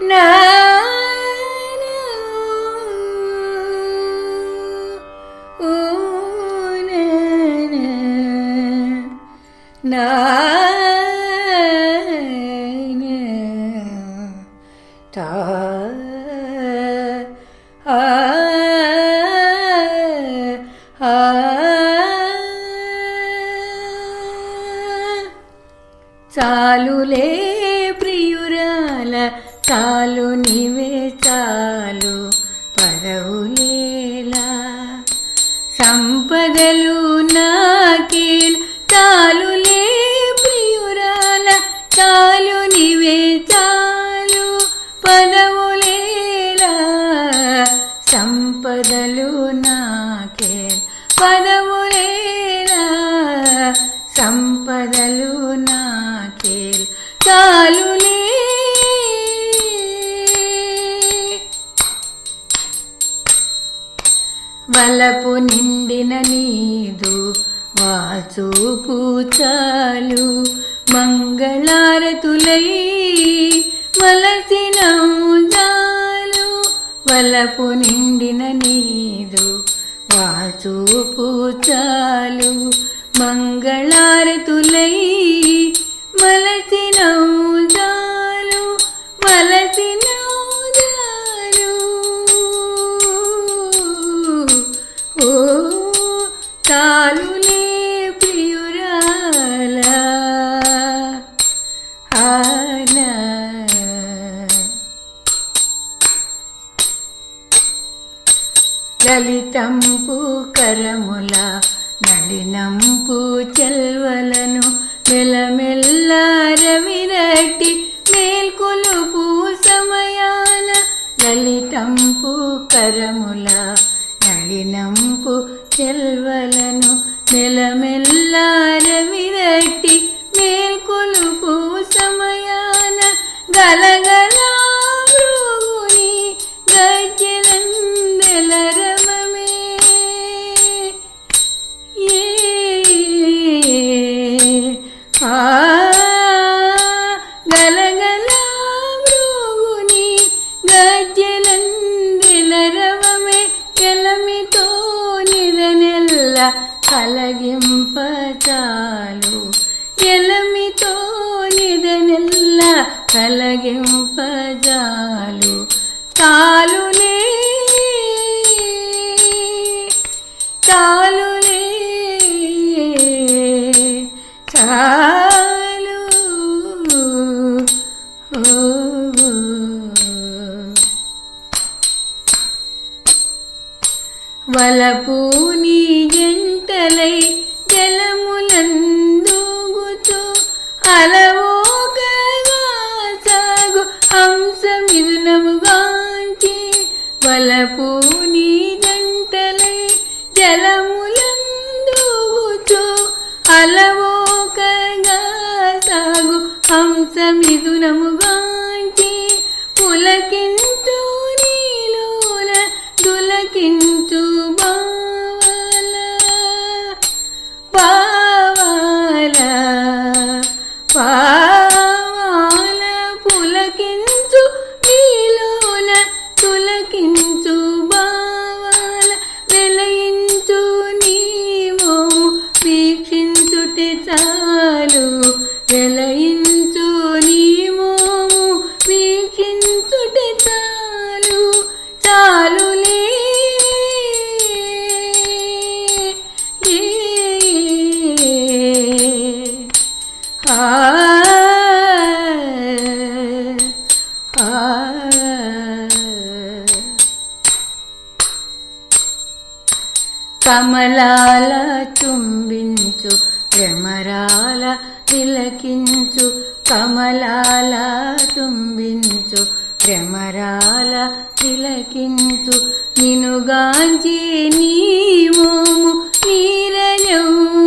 నా ఓ నా నా తా ఆ ఆ చాలులే ప్రియురాల చాలు నీవే చాలు పరవులేలా సంపదలు నాకే చాలులే ప్రియురాల చాలు నీవే చాలు పదవులేలా సంపదలు నాకే పదవులేలా సంపదలు నిండిన నీదు వాచూపు చాలు. మంగళారతులై మలసిన జాలు వలపు నిండిన నీ లలితంపు కరముల నళినంపు చెల్వలను మెలమెల్ల రవిరటి మేల్కొలుపు సమయాన లలితంపు కరముల నళినంపు చెల్వలను మెలమెల్ల రవిరటి మేల్కొలుపు గలగల భృగుని గజ్జలందెల రవమే నిరనెల్ల కలగింపచాలు. ఎలమితో నిరనెల్ల కలగింపజాలు చాలులే వలపు నీ జంటలై జలములందూగుతూ అలవోగగా సాగు హంసమిదునముగాంచి వలపు నీ జంటలై జలములందూగుతూ అలవోకగా సాగు హంసమిదునముగా కమలాల చుంబించు భ్రమరాల తిలకించు కమలాల చుంబించు భ్రమరాల తిలకించు. నినుగాంచి నీవోము నీరయము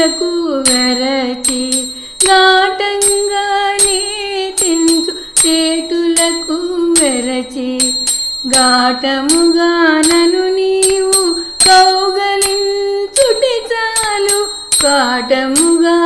రుచులకు వెరచి ఘాటంగానే తించు చేటులకు వెరచి ఘాటముగా నను నీవు కౌగలించుటి చాలు కాటముగా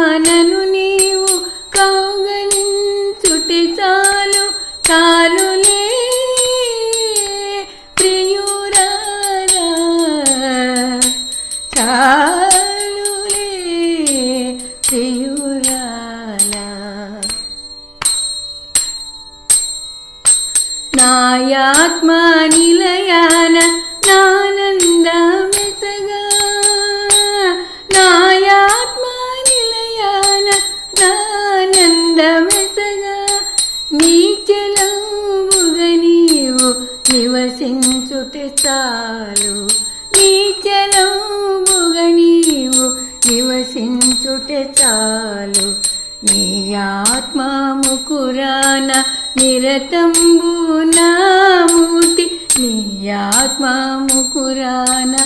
నివసించుటి చాలు. నీచలవుగ నీవు నివసించుటే చాలు. నీ ఆత్మముకురాన నిరతంబు నామూర్తి నీ ఆత్మముకురాన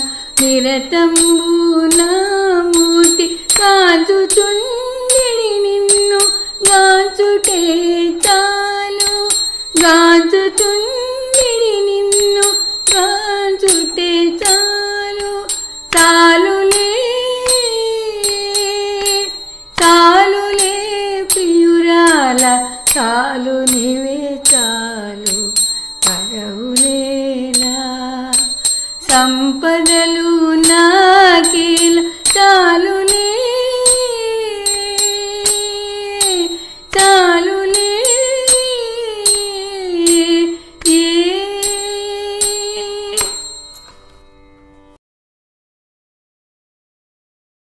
నిరతంబు నామూర్తి కాంచుచుండిని నిన్ను గాచుటే చాలు. గాచుచుండి చాలు నీవే చాలు.